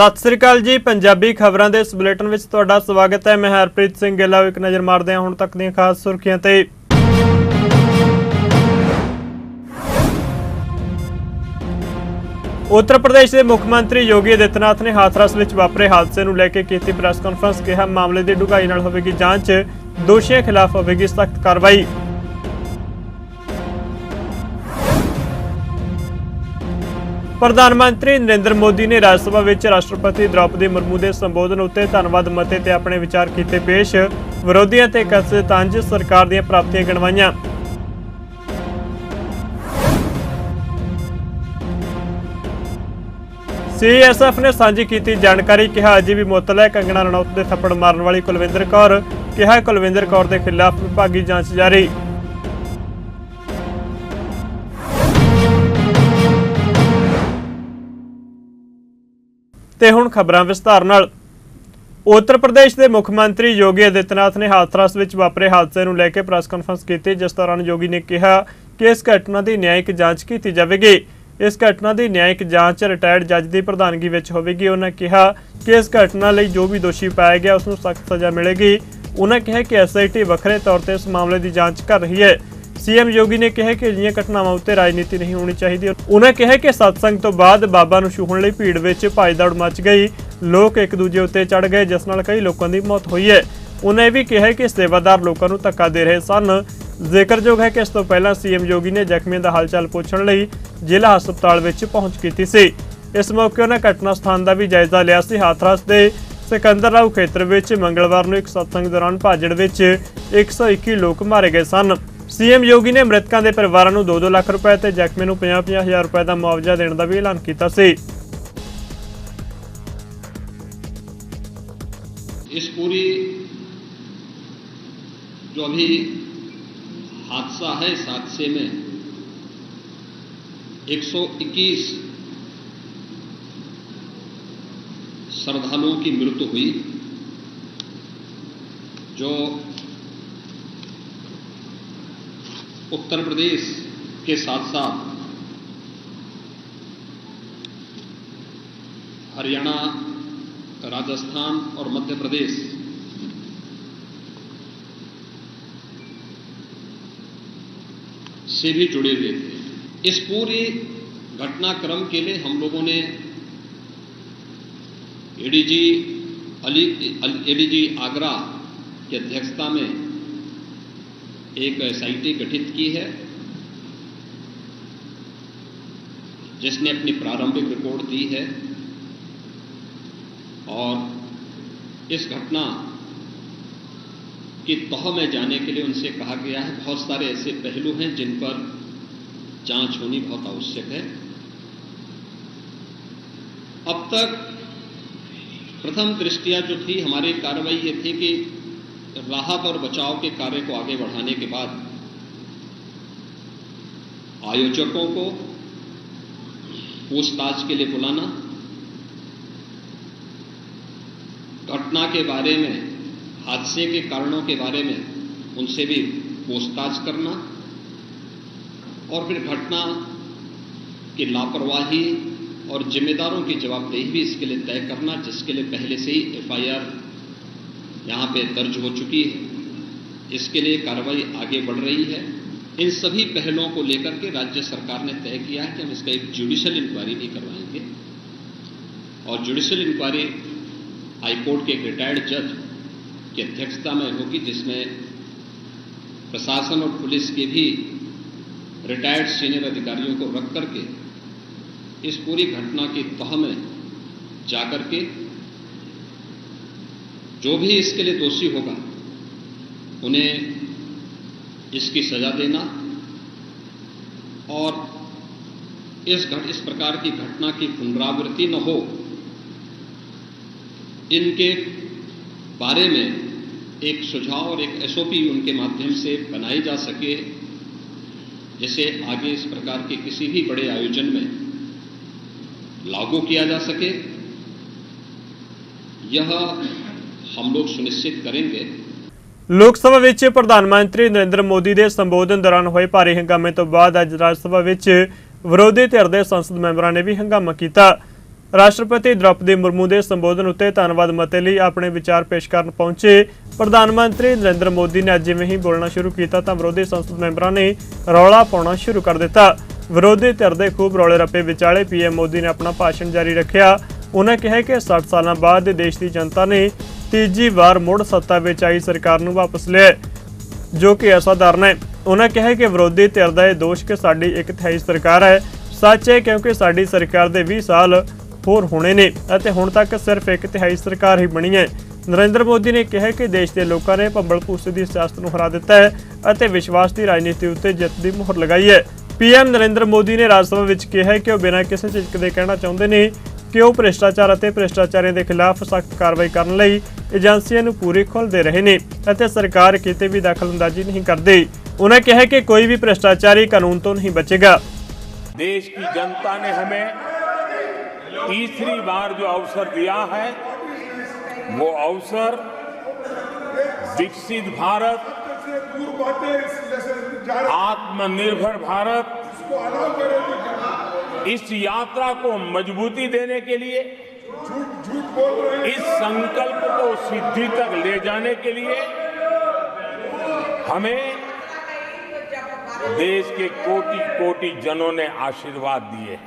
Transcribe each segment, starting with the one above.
ਸਤਿ ਸ੍ਰੀ ਅਕਾਲ ਜੀ, ਪੰਜਾਬੀ ਖਬਰਾਂ ਦੇ ਇਸ ਬੁਲੇਟਿਨ ਵਿੱਚ ਤੁਹਾਡਾ ਸਵਾਗਤ ਹੈ। ਮੈਂ ਹਰਪ੍ਰੀਤ ਸਿੰਘ ਗਿੱਲਾ ਇੱਕ ਨਜ਼ਰ ਮਾਰਦੇ ਹਾਂ ਹੁਣ ਤੱਕ ਦੀਆਂ ਖਾਸ ਸੁਰਖੀਆਂ ਤੇ। ਉੱਤਰ ਪ੍ਰਦੇਸ਼ ਦੇ ਮੁੱਖ ਮੰਤਰੀ ਯੋਗੀ ਆਦਿੱਤਨਾਥ ਨੇ ਹਾਥਰਸ ਵਿੱਚ ਵਾਪਰੇ ਹਾਦਸੇ ਨੂੰ ਲੈ ਕੇ ਕੀਤੀ ਪ੍ਰੈਸ ਕਾਨਫਰੰਸ, ਕਿਹਾ ਮਾਮਲੇ ਦੀ ਡੂੰਘਾਈ ਨਾਲ ਹੋਵੇਗੀ ਜਾਂਚ, ਦੋਸ਼ੀਆਂ ਖਿਲਾਫ ਹੋਵੇਗੀ ਸਖਤ ਕਾਰਵਾਈ। ਪ੍ਰਧਾਨ ਮੰਤਰੀ ਨਰਿੰਦਰ ਮੋਦੀ ਨੇ ਰਾਜ ਸਭਾ ਵਿੱਚ ਰਾਸ਼ਟਰਪਤੀ ਦ੍ਰੌਪਦੀ ਮੁਰਮੂ ਦੇ ਸੰਬੋਧਨ ਉੱਤੇ ਧੰਨਵਾਦ ਮਤੇ ਤੇ ਆਪਣੇ ਵਿਚਾਰ ਕੀਤੇ ਪੇਸ਼, ਵਿਰੋਧੀਆਂ ਤੇ ਕਸੇ ਤੰਜ ਸਰਕਾਰ ਦੀਆਂ ਪ੍ਰਾਪਤੀਆਂ ਗਿਣਵਾਈਆਂ। ਸੀਐਸਐਫ ਨੇ ਸਾਂਝੀ ਕੀਤੀ ਜਾਣਕਾਰੀ, ਕਿਹਾ ਅਜੇ ਵੀ ਮੁਅੱਤਲ ਹੈ, ਕੰਗਣਾ ਰਣੌਤ ਦੇ ਥੱਪੜ ਮਾਰਨ ਵਾਲੀ ਕੁਲਵਿੰਦਰ ਕੌਰ, ਕਿਹਾ ਕੁਲਵਿੰਦਰ ਕੌਰ ਦੇ ਖਿਲਾਫ ਵਿਭਾਗੀ ਜਾਂਚ ਜਾਰੀ। ਤੇ ਹੁਣ ਖਬਰਾਂ ਵਿਸਤਾਰ ਨਾਲ। ਉੱਤਰ ਪ੍ਰਦੇਸ਼ ਦੇ ਮੁੱਖ ਮੰਤਰੀ ਯੋਗੀ ਆਦਿੱਤਨਾਥ ਨੇ ਹਾਥਰਸ ਵਿੱਚ ਵਾਪਰੇ ਹਾਦਸੇ ਨੂੰ ਲੈ ਕੇ ਪ੍ਰੈਸ ਕਾਨਫਰੰਸ ਕੀਤੀ, ਜਿਸ ਦੌਰਾਨ ਯੋਗੀ ਨੇ ਕਿਹਾ ਕਿ ਇਸ ਘਟਨਾ ਦੀ ਨਿਆਂਇਕ ਜਾਂਚ ਕੀਤੀ ਜਾਵੇਗੀ। ਇਸ ਘਟਨਾ ਦੀ ਨਿਆਂਇਕ ਜਾਂਚ ਰਿਟਾਇਰਡ ਜੱਜ ਦੀ ਪ੍ਰਧਾਨਗੀ ਵਿੱਚ ਹੋਵੇਗੀ। ਉਹਨਾਂ ਕਿਹਾ ਕਿ ਇਸ ਘਟਨਾ ਲਈ ਜੋ ਵੀ ਦੋਸ਼ੀ ਪਾਇਆ ਗਿਆ ਉਸ ਨੂੰ ਸਖਤ ਸਜ਼ਾ ਮਿਲੇਗੀ। ਉਹਨਾਂ ਕਿਹਾ ਕਿ ਐਸਆਈਟੀ ਵੱਖਰੇ ਤੌਰ ਤੇ ਇਸ ਮਾਮਲੇ ਦੀ ਜਾਂਚ ਕਰ ਰਹੀ ਹੈ। ਸੀਐਮ ਯੋਗੀ ਨੇ ਕਿਹਾ ਕਿ ਅਜਿਹੀਆਂ ਘਟਨਾਵਾਂ ਉੱਤੇ ਰਾਜਨੀਤੀ ਨਹੀਂ ਹੋਣੀ ਚਾਹੀਦੀ। ਉਹਨਾਂ ਕਿਹਾ ਕਿ ਸਤਸੰਗ ਤੋਂ ਬਾਅਦ ਬਾਬਾ ਨੂੰ ਛੂਹਣ ਲਈ ਭੀੜ ਵਿੱਚ ਭਜਦੌੜ ਮਚ ਗਈ। ਲੋਕ ਇੱਕ ਦੂਜੇ ਉੱਤੇ ਚੜ ਗਏ, ਜਿਸ ਨਾਲ ਕਈ ਲੋਕਾਂ ਦੀ ਮੌਤ ਹੋਈ ਹੈ। ਉਹਨਾਂ ਇਹ ਵੀ ਕਿਹਾ ਕਿ ਸੇਵਾਦਾਰ ਲੋਕਾਂ ਨੂੰ ਧੱਕਾ ਦੇ ਰਹੇ ਸਨ। ਜ਼ਿਕਰਯੋਗ ਹੈ ਕਿ ਇਸ ਤੋਂ ਪਹਿਲਾਂ ਸੀਐਮ ਯੋਗੀ ਨੇ ਜ਼ਖਮੀਆਂ ਦਾ ਹਾਲਚਾਲ ਪੁੱਛਣ ਲਈ ਜ਼ਿਲ੍ਹਾ ਹਸਪਤਾਲ ਵਿੱਚ ਪਹੁੰਚ ਕੀਤੀ ਸੀ। ਇਸ ਮੌਕੇ ਉਹਨਾਂ ਘਟਨਾ ਸਥਾਨ ਦਾ ਵੀ ਜਾਇਜ਼ਾ ਲਿਆ ਸੀ। ਹਾਥਰਸ ਦੇ ਸਿਕੰਦਰ ਰਾਓ ਖੇਤਰ ਵਿੱਚ ਮੰਗਲਵਾਰ ਨੂੰ ਇੱਕ ਸਤਸੰਗ ਦੌਰਾਨ ਭਾਜੜ ਵਿੱਚ 121 ਲੋਕ ਮਾਰੇ ਗਏ ਸਨ। ਸੀਐਮ ਯੋਗੀ ਨੇ ਮ੍ਰਿਤਕਾਂ ਦੇ ਪਰਿਵਾਰਾਂ ਨੂੰ 2-2 ਲੱਖ ਰੁਪਏ ਤੇ ਜ਼ਖਮੀਆਂ ਨੂੰ 50-50 ਹਜ਼ਾਰ ਰੁਪਏ ਦਾ ਮੁਆਵਜ਼ਾ ਦੇਣ ਦਾ ਵੀ ਐਲਾਨ ਕੀਤਾ ਸੀ इस पूरी जो अभी हादसा है इस हादसे में 121 श्रद्धालुओं की मृत्यु हुई जो उत्तर प्रदेश के साथ साथ हरियाणा, राजस्थान और मध्य प्रदेश से भी जुड़े हुए थे। इस पूरी घटनाक्रम के लिए हम लोगों ने एडीजी अली एडीजी आगरा की अध्यक्षता में एक एसआईटी गठित की है, जिसने अपनी प्रारंभिक रिपोर्ट दी है, और इस घटना की तह में जाने के लिए उनसे कहा गया है। बहुत सारे ऐसे पहलू हैं जिन पर जाँच होनी बहुत आवश्यक है। अब तक प्रथम दृष्टिया जो थी, हमारी कार्रवाई ये थी कि राहत और बचाव के कार्य को आगे बढ़ाने के बाद आयोजकों को पूछताछ के लिए बुलाना, घटना के बारे में, हादसे के कारणों के बारे में उनसे भी पूछताछ करना और फिर घटना की लापरवाही और जिम्मेदारों की जवाबदेही भी इसके लिए तय करना, जिसके लिए पहले से ही एफआईआर यहाँ पे दर्ज हो चुकी है। इसके लिए कार्रवाई आगे बढ़ रही है। इन सभी पहलों को लेकर के राज्य सरकार ने तय किया है कि हम इसका एक जुडिशियल इंक्वायरी भी करवाएँगे। और जुडिशियल इंक्वायरी हाईकोर्ट के एक रिटायर्ड जज की अध्यक्षता में होगी, जिसमें प्रशासन और पुलिस के भी रिटायर्ड सीनियर अधिकारियों को रख करके इस पूरी घटना की तह में जाकर के जो भी इसके लिए दोषी होगा, उन्हें इसकी सजा देना और इस घट, इस प्रकार की घटना की पुनरावृत्ति न हो। इनके बारे में एक सुझाव और एक एसओपी उनके माध्यम से बनाई जा सके, जिसे आगे इस प्रकार के किसी भी बड़े आयोजन में लागू किया जा सके। यह हम लोग सुनिश्चित करेंगे ਲੋਕ ਸਭਾ ਵਿੱਚ ਪ੍ਰਧਾਨ ਮੰਤਰੀ ਨਰਿੰਦਰ ਮੋਦੀ ਦੇ ਸੰਬੋਧਨ ਦੌਰਾਨ ਹੋਏ ਭਾਰੀ ਹੰਗਾਮੇ ਤੋਂ ਬਾਅਦ ਅੱਜ ਰਾਜ ਸਭਾ ਵਿੱਚ ਵਿਰੋਧੀ ਧਿਰ ਦੇ ਸੰਸਦ ਮੈਂਬਰਾਂ ਨੇ ਵੀ ਹੰਗਾਮਾ ਕੀਤਾ ਰਾਸ਼ਟਰਪਤੀ ਦ੍ਰੌਪਦੀ ਮੁਰਮੂ ਦੇ ਸੰਬੋਧਨ ਉੱਤੇ ਧੰਨਵਾਦ ਮਤੇ ਲਈ ਆਪਣੇ ਵਿਚਾਰ ਪੇਸ਼ ਕਰਨ ਪਹੁੰਚੇ ਪ੍ਰਧਾਨ ਮੰਤਰੀ ਨਰਿੰਦਰ ਮੋਦੀ ਨੇ ਅੱਜ ਜਿਵੇਂ ਹੀ ਬੋਲਣਾ ਸ਼ੁਰੂ ਕੀਤਾ ਤਾਂ ਵਿਰੋਧੀ ਸੰਸਦ ਮੈਂਬਰਾਂ ਨੇ ਰੌਲਾ ਪਾਉਣਾ ਸ਼ੁਰੂ ਕਰ ਦਿੱਤਾ ਵਿਰੋਧੀ ਧਿਰ ਦੇ ਖੂਬ ਰੌਲੇ ਰੱਪੇ ਵਿਚਾਲੇ ਪੀਐਮ ਮੋਦੀ ਨੇ ਆਪਣਾ ਭਾਸ਼ਣ ਜਾਰੀ ਰੱਖਿਆ ਉਹਨਾਂ ਕਿਹਾ ਕਿ 60 ਸਾਲਾਂ ਬਾਅਦ ਦੇਸ਼ ਦੀ ਜਨਤਾ ਨੇ ਤੀਜੀ ਵਾਰ ਮੁੜ ਸੱਤਾ ਵਿੱਚ ਆਈ ਸਰਕਾਰ ਨੂੰ ਵਾਪਸ ਲਿਆ ਜੋ ਕਿ ਅਸਾਧਾਰਨ ਹੈ। ਉਹਨਾਂ ਕਿਹਾ ਕਿ ਵਿਰੋਧੀ ਧਿਰ ਦਾ ਇਹ ਦੋਸ਼ ਕਿ ਸਾਡੀ ਇੱਕ ਤਿਹਾਈ ਸਰਕਾਰ ਹੈ। ਸੱਚ ਹੈ ਕਿਉਂਕਿ ਸਾਡੀ ਸਰਕਾਰ ਦੇ 20 ਸਾਲ ਹੋਰ ਹੋਣੇ ਨੇ ਅਤੇ ਹੁਣ ਤੱਕ ਸਿਰਫ ਇੱਕ ਤਿਹਾਈ ਸਰਕਾਰ ਹੀ ਬਣੀ ਹੈ। ਨਰਿੰਦਰ ਮੋਦੀ ਨੇ ਕਿਹਾ ਕਿ ਦੇਸ਼ ਦੇ ਲੋਕਾਂ ਨੇ ਭੰਬਲ ਭੂਸੇ ਦੀ ਸਿਆਸਤ ਨੂੰ ਹਰਾ ਦਿੱਤਾ ਹੈ ਅਤੇ ਵਿਸ਼ਵਾਸ ਦੀ ਰਾਜਨੀਤੀ ਉੱਤੇ ਜਿੱਤ ਦੀ ਮੋਹਰ ਲਗਾਈ ਹੈ। ਪੀਐਮ ਨਰਿੰਦਰ ਮੋਦੀ ਨੇ ਰਾਜ ਸਭਾ ਵਿੱਚ ਕਿਹਾ ਕਿ ਉਹ ਬਿਨਾਂ ਕਿਸੇ ਝਿਜਕ ਦੇ ਕਹਿਣਾ ਚਾਹੁੰਦੇ ਨੇ ਕਿ ਉਹ ਭ੍ਰਿਸ਼ਟਾਚਾਰ ਅਤੇ ਭ੍ਰਿਸ਼ਟਾਚਾਰੀਆਂ ਦੇ ਖਿਲਾਫ ਸਖਤ ਕਾਰਵਾਈ ਕਰਨ ਲਈ ਏਜੰਸੀਆਂ ਨੂੰ ਪੂਰੀ ਖੁੱਲ੍ਹ ਦੇ ਰਹੇ ਨੇ ਅਤੇ ਸਰਕਾਰ ਕਿਤੇ ਵੀ ਦਖਲਅੰਦਾਜ਼ੀ ਨਹੀਂ ਕਰਦੀ ਉਹਨਾਂ ਕਿਹਾ ਕਿ ਕੋਈ ਵੀ ਭ੍ਰਿਸ਼ਟਾਚਾਰੀ ਕਾਨੂੰਨ ਤੋਂ ਨਹੀਂ ਬਚੇਗਾ देश की जनता ने हमें तीसरी बार जो अवसर दिया है वो अवसर विकसित भारत आत्मनिर्भर भारत इस यात्रा को मजबूती देने के लिए, इस संकल्प को सिद्धि तक ले जाने के लिए हमें देश के कोटि कोटि जनों ने आशीर्वाद दिए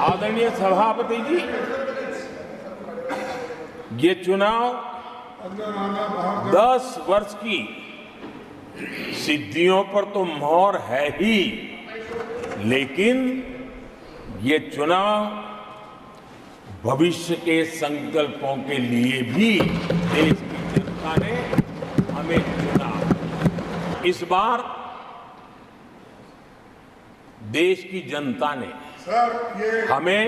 आदरणीय सभापति जी, ये चुनाव दस वर्ष की सिद्धियों पर तो मोहर है ही लेकिन ये चुनाव भविष्य के संकल्पों के लिए भी देश की जनता ने हमें चुना। इस बार देश की जनता ने सर ये हमें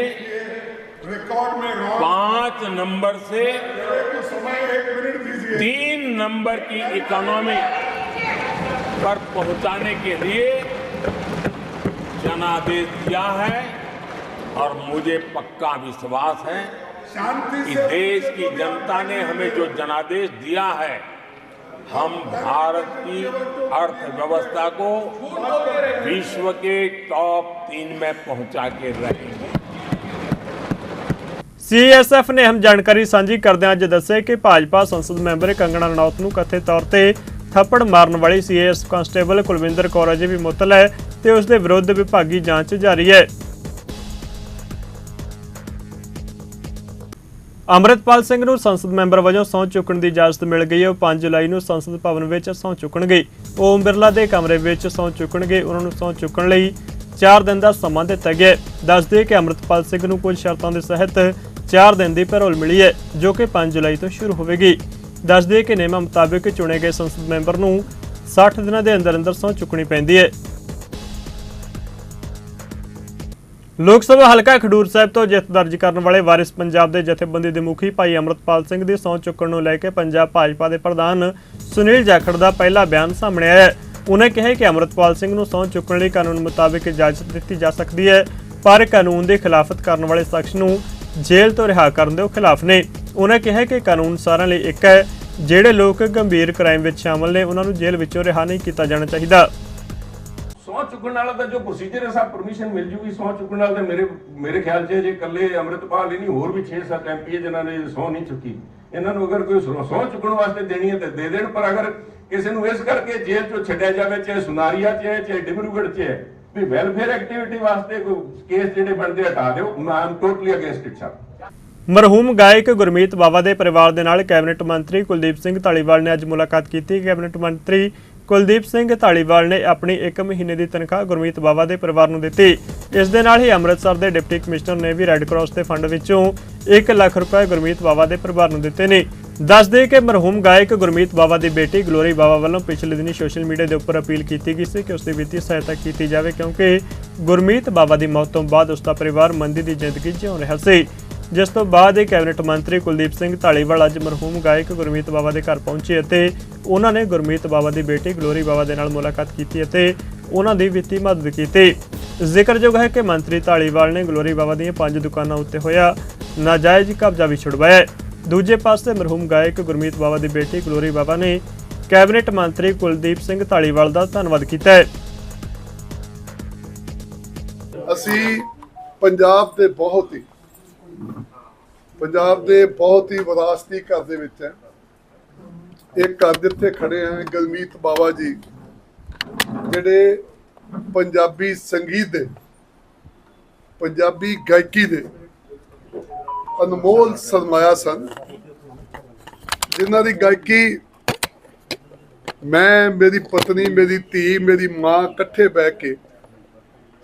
रिकॉर्ड में पाँच नंबर से समय एक मिनट दीजिए। तीन नंबर की इकोनॉमी पर पहुंचाने के लिए जनादेश दिया है और मुझे पक्का विश्वास है शांति कि से देश की जनता ने हमें जो जनादेश दिया है हम भारत की अर्थव्यवस्था को विश्व के टॉप तीन में पहुंचा के रहेंगे ਸੀਐਸਐਫ ਨੇ ਅਹਿਮ ਜਾਣਕਾਰੀ ਸਾਂਝੀ ਕਰਦਿਆਂ ਅੱਜ ਦੱਸਿਆ ਕਿ ਭਾਜਪਾ ਸੰਸਦ ਮੈਂਬਰ ਕੰਗਣਾ ਰਣੌਤ ਨੂੰ ਕਥਿਤ ਤੌਰ ਤੇ ਥੱਪੜ ਮਾਰਨ ਵਾਲੀ ਸੀਐਸ ਕਾਂਸਟੇਬਲ ਕੁਲਵਿੰਦਰ ਕੌਰ ਅਜੇ ਵੀ ਮੁਅੱਤਲ ਹੈ ਤੇ ਉਸ ਦੇ ਵਿਰੁੱਧ ਵਿਭਾਗੀ ਜਾਂਚ ਜਾਰੀ ਹੈ। ਅੰਮ੍ਰਿਤਪਾਲ ਸਿੰਘ ਨੂੰ ਸੰਸਦ ਮੈਂਬਰ ਵਜੋਂ ਸਹੁੰ ਚੁੱਕਣ ਦੀ ਇਜਾਜ਼ਤ ਮਿਲ ਗਈ ਹੈ। ਉਹ 5 ਜੁਲਾਈ ਨੂੰ ਸੰਸਦ ਭਵਨ ਵਿੱਚ ਸਹੁੰ ਚੁੱਕਣਗੇ। ਉਹ ਓਮ ਬਿਰਲਾ ਦੇ ਕਮਰੇ ਵਿੱਚ ਸਹੁੰ ਚੁੱਕਣਗੇ। ਉਹਨਾਂ ਨੂੰ ਸਹੁੰ ਚੁੱਕਣ ਲਈ 4 ਦਿਨ ਦਾ ਸਮਾਂ ਦਿੱਤਾ ਗਿਆ ਹੈ। ਦੱਸਦੇ ਕਿ ਅੰਮ੍ਰਿਤਪਾਲ ਸਿੰਘ ਨੂੰ ਕੁਝ ਸ਼ਰਤਾਂ ਦੇ ਸਹਿਤ 4 ਦਿਨ ਦੀ ਪੈਰੋਲ ਮਿਲੀ ਹੈ, ਜੋ ਕਿ 5 ਜੁਲਾਈ ਤੋਂ ਸ਼ੁਰੂ ਹੋਵੇਗੀ। ਦੱਸਦੇ ਕਿ ਨਿਯਮਾਂ ਮੁਤਾਬਕ ਚੁਣੇ ਗਏ ਸੰਸਦ ਮੈਂਬਰ ਨੂੰ 60 ਦਿਨਾਂ ਦੇ ਅੰਦਰ ਅੰਦਰ ਸਹੁੰ ਚੁੱਕਣੀ ਪੈਂਦੀ ਹੈ। ਲੋਕ ਸਭਾ ਹਲਕਾ ਖਡੂਰ ਸਾਹਿਬ ਤੋਂ ਜਿੱਤ ਦਰਜ ਕਰਨ ਵਾਲੇ ਵਾਰਿਸ ਪੰਜਾਬ ਦੇ ਜਥੇਬੰਦੀ ਦੇ ਮੁਖੀ ਭਾਈ ਅਮਰਤਪਾਲ ਸਿੰਘ ਦੀ ਸਹੁੰ ਚੁੱਕਣ ਨੂੰ ਲੈ ਕੇ ਪੰਜਾਬ ਭਾਜਪਾ ਦੇ ਪ੍ਰਧਾਨ ਸੁਨੀਲ ਜਾਖੜ ਦਾ ਪਹਿਲਾ ਬਿਆਨ ਸਾਹਮਣੇ ਆਇਆ ਹੈ। ਉਹਨੇ ਕਿਹਾ ਕਿ ਅਮਰਤਪਾਲ ਸਿੰਘ ਨੂੰ ਸਹੁੰ ਚੁੱਕਣ ਲਈ ਕਾਨੂੰਨ ਮੁਤਾਬਕ ਇਜਾਜ਼ਤ ਦਿੱਤੀ ਜਾ ਸਕਦੀ ਹੈ, ਪਰ ਕਾਨੂੰਨ ਦੀ ਖਿਲਾਫਤ ਕਰਨ ਵਾਲੇ ਸ਼ਖਸ ਨੂੰ ਜੇਲ੍ਹ ਤੋਂ ਰਿਹਾ ਕਰਨ ਦੇ ਉਹ ਖਿਲਾਫ ਨੇ। ਉਹਨੇ ਕਿਹਾ ਕਿ ਕਾਨੂੰਨ ਸਾਰਿਆਂ ਲਈ ਇੱਕ ਹੈ, ਜਿਹੜੇ ਲੋਕ ਗੰਭੀਰ ਕ੍ਰਾਈਮ ਵਿੱਚ ਸ਼ਾਮਲ ਨੇ ਉਹਨਾਂ ਨੂੰ ਜੇਲ੍ਹ ਵਿੱਚੋਂ ਰਿਹਾ ਨਹੀਂ ਕੀਤਾ ਜਾਣਾ ਚਾਹੀਦਾ। ਸਹੁੰ ਚੁੱਕਣ ਵਾਲਾ ਦਾ ਜੋ ਪ੍ਰੋਸੀਜਰ ਹੈ, ਸਭ ਪਰਮਿਸ਼ਨ ਮਿਲ ਜੂਗੀ। ਸਹੁੰ ਚੁੱਕਣ ਵਾਲਾ ਤਾਂ ਮੇਰੇ ਮੇਰੇ ਖਿਆਲ 'ਚ ਜੇ ਇਕੱਲੇ ਅੰਮ੍ਰਿਤਪਾਲ ਹੀ ਨਹੀਂ, ਹੋਰ ਵੀ 6-7 ਐਮਪੀ ਜਿਨ੍ਹਾਂ ਨੇ ਸਹੁੰ ਨਹੀਂ ਚੁੱਕੀ। ਇਹਨਾਂ ਨੂੰ ਅਗਰ ਕੋਈ ਸਹੁੰ ਚੁੱਕਣ ਵਾਸਤੇ ਦੇਣੀ ਹੈ ਤਾਂ ਦੇ ਦੇਣ, ਪਰ ਅਗਰ ਕਿਸੇ ਨੂੰ ਇਸ ਕਰਕੇ ਜੇਲ੍ਹ 'ਚੋਂ ਛੱਡਿਆ ਜਾਵੇ, ਚਾਹੇ ਸੁਨਾਰੀਆ 'ਚ ਹੈ, ਚਾਹੇ ਡਿਬਰੂਗੜ੍ਹ 'ਚ ਹੈ, ਵੀ ਵੈਲਫੇਅਰ ਐਕਟੀਵਿਟੀ ਵਾਸਤੇ ਕੋਈ ਕੇਸ ਜਿਹੜੇ ਬਣਦੇ ਹਟਾ ਦਿਓ, ਮੈਂ am totally against it sir ਮਰਹੂਮ ਗਾਇਕ ਗੁਰਮੀਤ ਬਾਵਾ ਦੇ ਪਰਿਵਾਰ ਦੇ ਨਾਲ ਕੈਬਨਿਟ ਮੰਤਰੀ ਕੁਲਦੀਪ ਸਿੰਘ ਢਾਲੀਵਾਲ ਨੇ ਅੱਜ ਮੁਲਾਕਾਤ ਕੀਤੀ। ਕੈਬਨਿਟ ਮੰਤਰੀ ਕੁਲਦੀਪ ਸਿੰਘ ਢਾਲੀਵਾਲ ਨੇ ਆਪਣੀ 1 ਮਹੀਨੇ ਦੀ ਤਨਖਾਹ ਗੁਰਮੀਤ ਬਾਵਾ ਦੇ ਪਰਿਵਾਰ ਨੂੰ ਦਿੱਤੀ। ਇਸ ਦੇ ਨਾਲ ਹੀ ਅੰਮ੍ਰਿਤਸਰ ਦੇ ਡਿਪਟੀ ਕਮਿਸ਼ਨਰ ਨੇ ਵੀ ਰੈੱਡ ਕਰਾਸ ਦੇ ਫੰਡ ਵਿੱਚੋਂ 1 ਲੱਖ ਰੁਪਏ ਗੁਰਮੀਤ ਬਾਵਾ ਦੇ ਪਰਿਵਾਰ ਨੂੰ ਦਿੱਤੇ ਨੇ। ਦੱਸਦੇ ਕਿ ਮਰਹੂਮ ਗਾਇਕ ਗੁਰਮੀਤ ਬਾਵਾ ਦੀ ਬੇਟੀ ਗਲੋਰੀ ਬਾਵਾ ਵੱਲੋਂ ਪਿਛਲੇ ਦਿਨੀ ਸੋਸ਼ਲ ਮੀਡੀਆ ਦੇ ਉੱਪਰ ਅਪੀਲ ਕੀਤੀ ਗਈ ਸੀ ਕਿ ਉਸ ਦੀ ਵਿੱਤੀ ਸਹਾਇਤਾ ਕੀਤੀ ਜਾਵੇ ਕਿਉਂਕਿ ਗੁਰਮੀਤ ਬਾਵਾ ਦੀ ਮੌਤ ਤੋਂ ਬਾਅਦ ਉਸ ਦਾ ਪਰਿਵਾਰ ਮੰਦੀ ਦੀ ਜ਼ਿੰਦਗੀ ਜਿਉਂ ਰਿਹਾ ਸੀ। ਜਿਸ ਤੋਂ ਬਾਅਦ ਇਹ ਕੈਬਨਿਟ ਮੰਤਰੀ ਕੁਲਦੀਪ ਸਿੰਘ ਢਾਲੀਵਾਲ ਅੱਜ ਮਰਹੂਮ ਗਾਇਕ ਗੁਰਮੀਤ ਬਾਵਾ ਦੇ ਘਰ ਪਹੁੰਚੇ ਅਤੇ ਉਹਨਾਂ ਨੇ ਗੁਰਮੀਤ ਬਾਵਾ ਦੀ ਬੇਟੀ ਗਲੋਰੀ ਬਾਵਾ ਦੇ ਨਾਲ ਮੁਲਾਕਾਤ ਕੀਤੀ ਅਤੇ ਉਹਨਾਂ ਦੀ ਵਿੱਤੀ ਮਦਦ ਕੀਤੀ। ਜ਼ਿਕਰਯੋਗ ਹੈ ਕਿ ਮੰਤਰੀ ਢਾਲੀਵਾਲ ਨੇ ਗਲੋਰੀ ਬਾਵਾ ਦੀਆਂ ਪੰਜ ਦੁਕਾਨਾਂ ਉੱਤੇ ਹੋਇਆ ਨਾਜਾਇਜ਼ ਕਬਜ਼ਾ ਵੀ ਛੁਡਵਾਇਆ ਦੂਜੇ ਪਾਸੇ ਮਰਹੂਮ ਗਾਇਕ ਗੁਰਮੀਤ ਬਾਵਾ ਦੀ ਬੇਟੀ ਗਲੋਰੀ ਬਾਵਾ ਨੇ ਕੈਬਨਿਟ ਮੰਤਰੀ ਕੁਲਦੀਪ ਸਿੰਘ ਢਾਲੀਵਾਲ ਦਾ ਧੰਨਵਾਦ ਕੀਤਾ ਹੈ। ਅਸੀਂ ਪੰਜਾਬ ਦੇ ਬਹੁਤ ਹੀ ਪੰਜਾਬ ਦੇ ਬਹੁਤ ਹੀ ਵਿਰਾਸਤੀ ਘਰ ਦੇ ਵਿੱਚ ਹੈ। ਇਹ ਘਰ ਜਿੱਥੇ ਖੜੇ ਆ ਗਲਮੀਤ ਬਾਬਾ ਜੀ, ਜਿਹੜੇ ਪੰਜਾਬੀ ਸੰਗੀਤ ਦੇ, ਪੰਜਾਬੀ ਗਾਇਕੀ ਦੇ ਅਨਮੋਲ ਸਰਮਾਇਆ ਸਨ, ਜਿਨ੍ਹਾਂ ਦੀ ਗਾਇਕੀ ਮੈਂ, ਮੇਰੀ ਪਤਨੀ, ਮੇਰੀ ਧੀ, ਮੇਰੀ ਮਾਂ ਇਕੱਠੇ ਬਹਿ ਕੇ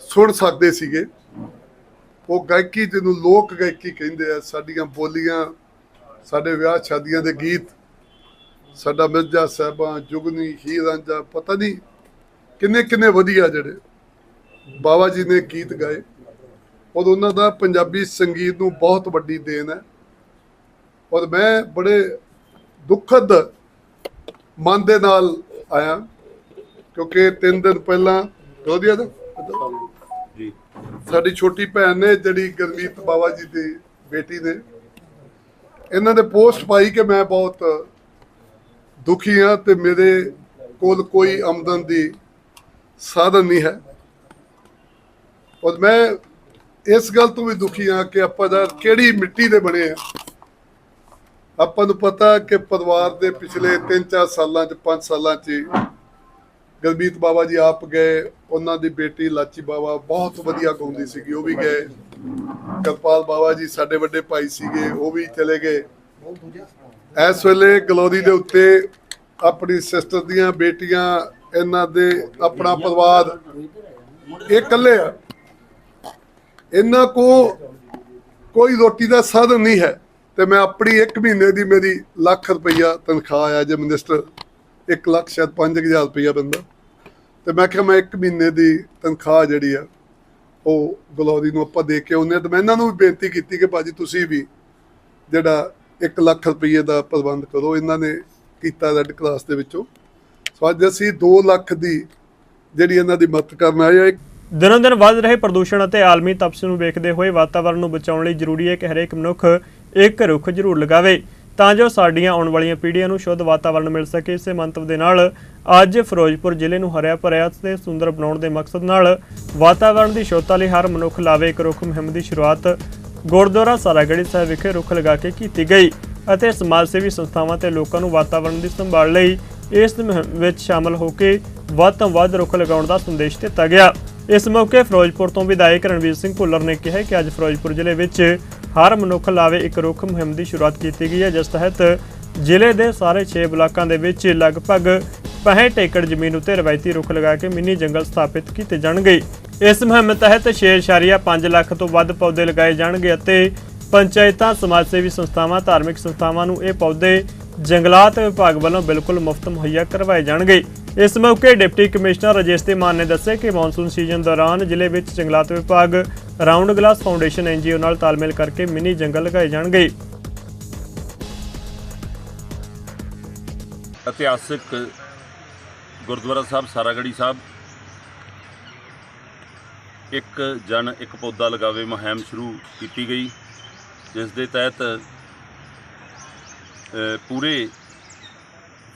ਸੁਣ ਸਕਦੇ ਸੀਗੇ। ਉਹ ਗਾਇਕੀ ਜਿਹਨੂੰ ਲੋਕ ਗਾਇਕੀ ਕਹਿੰਦੇ ਆ, ਸਾਡੀਆਂ ਬੋਲੀਆਂ, ਸਾਡੇ ਵਿਆਹ ਸ਼ਾਦੀਆਂ ਦੇ ਗੀਤ, ਸਾਡਾ ਮਿਰਜ਼ਾ ਸਾਹਿਬਾਂ, ਜੁਗਨੀ, ਹੀਰ ਰਾਂਝਾ, ਪਤਾ ਨਹੀਂ ਕਿੰਨੇ ਕਿੰਨੇ ਵਧੀਆ ਜਿਹੜੇ ਬਾਬਾ ਜੀ ਨੇ ਗੀਤ ਗਾਏ। ਔਰ ਉਹਨਾਂ ਦਾ ਪੰਜਾਬੀ ਸੰਗੀਤ ਨੂੰ ਬਹੁਤ ਵੱਡੀ ਦੇਣ ਹੈ। ਔਰ ਮੈਂ ਬੜੇ ਦੁਖਦ ਮਨ ਦੇ ਨਾਲ ਆਇਆ, ਕਿਉਂਕਿ ਤਿੰਨ ਦਿਨ ਪਹਿਲਾਂ ਰੋਦੀਆ ਦਾ ਸਾਡੀ ਛੋਟੀ ਭੈਣ ਨੇ, ਜਿਹੜੀ ਗਰਮੀਤ ਬਾਬਾ ਜੀ ਦੀ ਬੇਟੀ ਨੇ। ਇਹਨਾਂ ਨੇ ਪੋਸਟ ਪਾਈ ਕਿ ਮੈਂ ਬਹੁਤ ਦੁਖੀ ਹਾਂ ਤੇ ਮੇਰੇ ਕੋਲ ਕੋਈ ਆਮਦਨ ਦੀ ਸਾਧਨ ਨਹੀਂ ਹੈ। ਔਰ ਮੈਂ ਇਸ ਗੱਲ ਤੋਂ ਵੀ ਦੁਖੀ ਹਾਂ ਕਿ ਆਪਾਂ ਦਾ ਕਿਹੜੀ ਮਿੱਟੀ ਦੇ ਬਣੇ ਆ। ਆਪਾਂ ਨੂੰ ਪਤਾ ਕਿ ਪਰਿਵਾਰ ਦੇ ਪਿਛਲੇ 3-4 ਸਾਲਾਂ ਚ 5 ਸਾਲਾਂ ਚ ਹੀ ਗਰਬੀਤ ਬਾਬਾ ਜੀ ਆਪ ਗਏ, ਉਹਨਾਂ ਦੀ ਬੇਟੀ ਲਾਚੀ ਬਾਬਾ ਬਹੁਤ ਵਧੀਆ ਗਾਉਂਦੀ ਸੀਗੀ, ਉਹ ਵੀ ਗਏ। ਕਰਪਾਲ ਬਾਬਾ ਜੀ ਸਾਡੇ ਵੱਡੇ ਭਾਈ ਸੀਗੇ, ਉਹ ਵੀ ਚਲੇ ਗਏ। ਇਸ ਵੇਲੇ ਗਲੋਰੀ ਦੇ ਉੱਤੇ ਆਪਣੀ ਸਿਸਟਰ ਦੀਆਂ ਬੇਟੀਆਂ, ਇਹਨਾਂ ਦੇ ਆਪਣਾ ਪਰਿਵਾਰ, ਇਹ ਇਕੱਲੇ ਆ। ਇਹਨਾਂ ਕੋ ਕੋਈ ਰੋਟੀ ਦਾ ਸਾਧਨ ਨਹੀਂ ਹੈ, ਤੇ ਮੈਂ ਆਪਣੀ 1 ਮਹੀਨੇ ਦੀ ਮੇਰੀ ਲੱਖ ਰੁਪਈਆ ਤਨਖਾਹ ਆ ਜੇ ਮਿਨਿਸਟਰ 1 ਲੱਖ ਸ਼ਾਇਦ 5000 ਰੁਪਈਆ ਬੰਦਾ ਤੇ ਮੈਂ ਕਿਹਾ ਮੈਂ 1 ਮਹੀਨੇ ਦੀ ਤਨਖਾਹ ਜਿਹੜੀ ਆ, ਉਹ ਗਲੋਰੀ ਨੂੰ ਆਪਾਂ ਦੇ ਕੇ ਆਉਂਦੇ ਤੇ ਮੈਂ ਇਹਨਾਂ ਨੂੰ ਵੀ ਬੇਨਤੀ ਕੀਤੀ ਕਿ ਭਾਜੀ ਤੁਸੀਂ ਵੀ ਜਿਹੜਾ 1 ਲੱਖ ਰੁਪਈਏ ਦਾ ਪ੍ਰਬੰਧ ਕਰੋ, ਇਹਨਾਂ ਨੇ ਕੀਤਾ ਰੈੱਡ ਕਲਾਸ ਦੇ ਵਿੱਚੋਂ। ਸੋ ਅੱਜ ਅਸੀਂ 2 ਲੱਖ ਦੀ ਜਿਹੜੀ ਇਹਨਾਂ ਦੀ ਮਦਦ ਕਰਨ ਆਏ ਆ ਦਿਨੋਂ ਦਿਨ ਵੱਧ ਰਹੇ ਪ੍ਰਦੂਸ਼ਣ ਅਤੇ ਆਲਮੀ ਤਪਸ਼ ਨੂੰ ਵੇਖਦੇ ਹੋਏ ਵਾਤਾਵਰਣ ਨੂੰ ਬਚਾਉਣ ਲਈ ਜ਼ਰੂਰੀ ਹੈ ਕਿ ਹਰੇਕ ਮਨੁੱਖ ਇੱਕ ਰੁੱਖ ਜ਼ਰੂਰ ਲਗਾਵੇ। ਤਾਂ ਜੋ ਸਾਡੀਆਂ ਆਉਣ ਵਾਲੀਆਂ ਪੀੜ੍ਹੀਆਂ ਨੂੰ ਸ਼ੁੱਧ ਵਾਤਾਵਰਣ ਮਿਲ ਸਕੇ। ਇਸੇ ਮੰਤਵ ਦੇ ਨਾਲ ਅੱਜ ਫਿਰੋਜ਼ਪੁਰ ਜ਼ਿਲ੍ਹੇ ਨੂੰ ਹਰਿਆ ਭਰਿਆ ਤੇ ਸੁੰਦਰ ਬਣਾਉਣ ਦੇ ਮਕਸਦ ਨਾਲ ਵਾਤਾਵਰਣ ਦੀ ਸ਼ੁੱਧਤਾ ਲਈ ਹਰ ਮਨੁੱਖ ਲਾਵੇ ਇੱਕ ਰੁੱਖ ਮੁਹਿੰਮ ਦੀ ਸ਼ੁਰੂਆਤ ਗੁਰਦੁਆਰਾ ਸਾਰਾਗੜੀ ਸਾਹਿਬ ਵਿਖੇ ਰੁੱਖ ਲਗਾ ਕੇ ਕੀਤੀ ਗਈ ਅਤੇ ਸਮਾਜ ਸੇਵੀ ਸੰਸਥਾਵਾਂ ਤੇ ਲੋਕਾਂ ਨੂੰ ਵਾਤਾਵਰਣ ਦੀ ਸੰਭਾਲ ਲਈ ਇਸ ਮੁਹਿੰਮ ਵਿੱਚ ਸ਼ਾਮਲ ਹੋ ਕੇ ਵੱਧ ਤੋਂ ਵੱਧ ਰੁੱਖ ਲਗਾਉਣ ਦਾ ਸੰਦੇਸ਼ ਦਿੱਤਾ ਗਿਆ। ਇਸ ਮੌਕੇ ਫਿਰੋਜ਼ਪੁਰ ਤੋਂ ਵਿਧਾਇਕ ਰਣਵੀਰ ਸਿੰਘ ਭੁੱਲਰ ਨੇ ਕਿਹਾ ਕਿ ਅੱਜ ਫਿਰੋਜ਼ਪੁਰ ਜ਼ਿਲ੍ਹੇ ਵਿੱਚ ਹਰ ਮਨੁੱਖ ਲਾਵੇ ਇੱਕ ਰੁੱਖ ਮੁਹਿੰਮ ਦੀ ਸ਼ੁਰੂਆਤ ਕੀਤੀ ਗਈ ਹੈ, ਜਿਸ ਤਹਿਤ ਜ਼ਿਲ੍ਹੇ ਦੇ ਸਾਰੇ 6 ਬਲਾਕਾਂ ਦੇ ਵਿੱਚ ਲਗਭਗ 65 ਏਕੜ ਜ਼ਮੀਨ ਉੱਤੇ ਰਵਾਇਤੀ ਰੁੱਖ ਲਗਾ ਕੇ ਮਿੰਨੀ ਜੰਗਲ ਸਥਾਪਿਤ ਕੀਤੇ ਜਾਣਗੇ। ਇਸ ਮੁਹਿੰਮ ਤਹਿਤ 6.5 ਲੱਖ ਤੋਂ ਵੱਧ ਪੌਦੇ ਲਗਾਏ ਜਾਣਗੇ ਅਤੇ ਪੰਚਾਇਤਾਂ, ਸਮਾਜ ਸੇਵੀ ਸੰਸਥਾਵਾਂ, ਧਾਰਮਿਕ ਸੰਸਥਾਵਾਂ ਨੂੰ ਇਹ ਪੌਦੇ ਜੰਗਲਾਤ ਵਿਭਾਗ ਵੱਲੋਂ ਬਿਲਕੁਲ ਮੁਫਤ ਮੁਹੱਈਆ ਕਰਵਾਏ ਜਾਣਗੇ। ਇਸ ਮੌਕੇ ਡਿਪਟੀ ਕਮਿਸ਼ਨਰ ਰਜੇਸ਼ ਮਾਨ ਨੇ ਦੱਸਿਆ ਕਿ ਮੌਨਸੂਨ ਸੀਜ਼ਨ ਦੌਰਾਨ ਜ਼ਿਲ੍ਹੇ ਵਿੱਚ ਜੰਗਲਾਤ ਵਿਭਾਗ ਰਾਉਂਡ ਗਲਾਸ ਫਾਊਂਡੇਸ਼ਨ ਐਨਜੀਓ ਨਾਲ ਤਾਲਮੇਲ ਕਰਕੇ ਮਿੰਨੀ ਜੰਗਲ ਲਗਾਏ ਜਾਣਗੇ। ਇਤਿਹਾਸਕ ਗੁਰਦੁਆਰਾ ਸਾਹਿਬ, ਸਾਰਾਗੜੀ ਸਾਹਿਬ, ਇੱਕ ਜਨ, ਇੱਕ ਪੌਦਾ ਲਗਾਵੇ ਮੁਹਿੰਮ ਸ਼ੁਰੂ ਕੀਤੀ ਗਈ, ਜਿਸ ਦੇ ਤਹਿਤ ਪੂਰੇ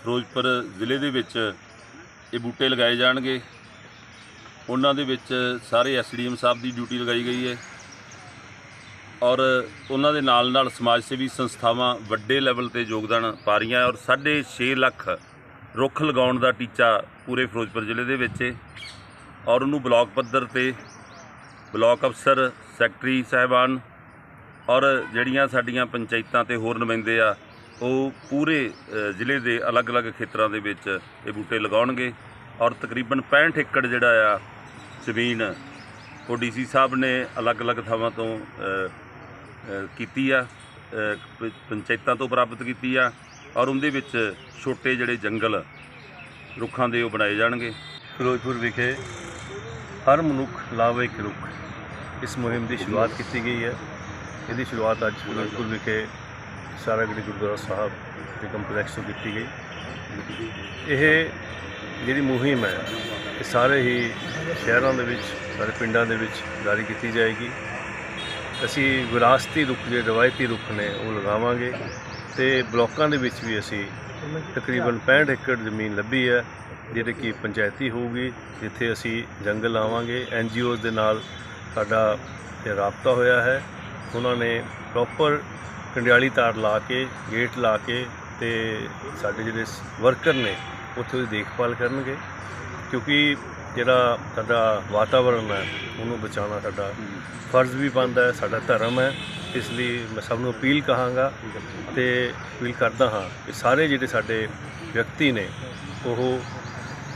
ਫਿਰੋਜ਼ਪੁਰ ਜ਼ਿਲ੍ਹੇ ਦੇ ਵਿੱਚ ਇਹ ਬੂਟੇ ਲਗਾਏ ਜਾਣਗੇ। ਉਹਨਾਂ ਦੇ ਵਿੱਚ ਸਾਰੇ ਐਸਡੀਐਮ ਸਾਹਿਬ ਦੀ ਡਿਊਟੀ ਲਗਾਈ ਗਈ ਹੈ। ਔਰ ਉਹਨਾਂ ਦੇ ਨਾਲ ਨਾਲ ਸਮਾਜ ਸੇਵੀ ਸੰਸਥਾਵਾਂ ਵੱਡੇ ਲੈਵਲ ਤੇ ਯੋਗਦਾਨ ਪਾ ਰਹੀਆਂ ਔਰ 6.5 ਲੱਖ ਰੁੱਖ ਲਗਾਉਣ ਦਾ ਟੀਚਾ ਪੂਰੇ ਫਿਰੋਜ਼ਪੁਰ ਜ਼ਿਲ੍ਹੇ ਦੇ ਵਿੱਚ ਹੈ। ਔਰ ਉਹਨੂੰ ਬਲਾਕ ਪੱਧਰ ਤੇ ਬਲਾਕ ਅਫਸਰ, ਸੈਕਟਰੀ ਸਾਹਿਬਾਨ ਔਰ ਜਿਹੜੀਆਂ ਸਾਡੀਆਂ ਪੰਚਾਇਤਾਂ ਤੇ ਹੋਰ ਨੁਮਾਇੰਦੇ ਆ ਉਹ ਪੂਰੇ ਜ਼ਿਲ੍ਹੇ ਦੇ ਅਲੱਗ-ਅਲੱਗ ਖੇਤਰਾਂ ਦੇ ਵਿੱਚ ਇਹ ਬੂਟੇ ਲਗਾਉਣਗੇ ਔਰ ਤਕਰੀਬਨ 65 ਏਕੜ ਜਿਹੜਾ ਆ ਜ਼ਮੀਨ ਉਹ ਡੀਸੀ ਸਾਹਿਬ ਨੇ ਅਲੱਗ-ਅਲੱਗ ਥਾਵਾਂ ਤੋਂ ਕੀਤੀ ਆ ਪੰਚਾਇਤਾਂ ਤੋਂ ਪ੍ਰਾਪਤ ਕੀਤੀ ਆ ਔਰ ਉਹਦੇ ਵਿੱਚ ਛੋਟੇ ਜਿਹੜੇ ਜੰਗਲ ਰੁੱਖਾਂ ਦੇ ਉਹ ਬਣਾਏ ਜਾਣਗੇ। ਫਿਰੋਜ਼ਪੁਰ ਵਿਖੇ ਹਰ ਮਨੁੱਖ ਲਾਵੇ ਇੱਕ ਰੁੱਖ। ਇਸ ਮੁਹਿੰਮ ਦੀ ਸ਼ੁਰੂਆਤ ਕੀਤੀ ਗਈ ਹੈ। ਇਹਦੀ ਸ਼ੁਰੂਆਤ ਅੱਜ ਫਿਰੋਜ਼ਪੁਰ ਵਿਖੇ ਸਾਰਾਗੜੀ ਗੁਰਦੁਆਰਾ ਸਾਹਿਬ ਦੇ ਕੰਪਲੈਕਸ ਤੋਂ ਕੀਤੀ ਗਈ। ਇਹ ਜਿਹੜੀ ਮੁਹਿੰਮ ਹੈ, ਇਹ ਸਾਰੇ ਹੀ ਸ਼ਹਿਰਾਂ ਦੇ ਵਿੱਚ, ਸਾਰੇ ਪਿੰਡਾਂ ਦੇ ਵਿੱਚ ਜਾਰੀ ਕੀਤੀ ਜਾਏਗੀ। ਅਸੀਂ ਵਿਰਾਸਤੀ ਰੁੱਖ ਜਿਹੜੇ ਰਵਾਇਤੀ ਰੁੱਖ ਨੇ ਉਹ ਲਗਾਵਾਂਗੇ ਤੇ ਬਲਾਕਾਂ ਦੇ ਵਿੱਚ ਵੀ ਅਸੀਂ ਤਕਰੀਬਨ 65 ਏਕੜ ਜ਼ਮੀਨ ਲੱਭੀ ਹੈ, ਜਿਹੜੇ ਕਿ ਪੰਚਾਇਤੀ ਹੋਊਗੀ, ਜਿੱਥੇ ਅਸੀਂ ਜੰਗਲ ਲਾਵਾਂਗੇ। ਐਨਜੀਓਜ਼ ਦੇ ਨਾਲ ਸਾਡਾ ਰਾਬਤਾ ਹੋਇਆ ਹੈ। ਉਹਨਾਂ ਨੇ ਪ੍ਰੋਪਰ ਕੰਡਿਆਲੀ ਤਾਰ ਲਾ ਕੇ, ਗੇਟ ਲਾ ਕੇ ਤੇ ਸਾਡੇ ਜਿਹੜੇ ਵਰਕਰ ਨੇ, ਉੱਥੇ ਉਹਦੀ ਦੇਖਭਾਲ ਕਰਨਗੇ। ਕਿਉਂਕਿ ਜਿਹੜਾ ਸਾਡਾ ਵਾਤਾਵਰਣ ਹੈ, ਉਹਨੂੰ ਬਚਾਉਣਾ ਸਾਡਾ ਫਰਜ਼ ਵੀ ਬਣਦਾ ਹੈ, ਸਾਡਾ ਧਰਮ ਹੈ। ਇਸ ਲਈ ਮੈਂ ਸਭ ਨੂੰ ਅਪੀਲ ਕਹਾਂਗਾ ਤੇ ਅਪੀਲ ਕਰਦਾ ਹਾਂ ਕਿ ਸਾਰੇ ਜਿਹੜੇ ਸਾਡੇ ਵਿਅਕਤੀ ਨੇ, ਉਹ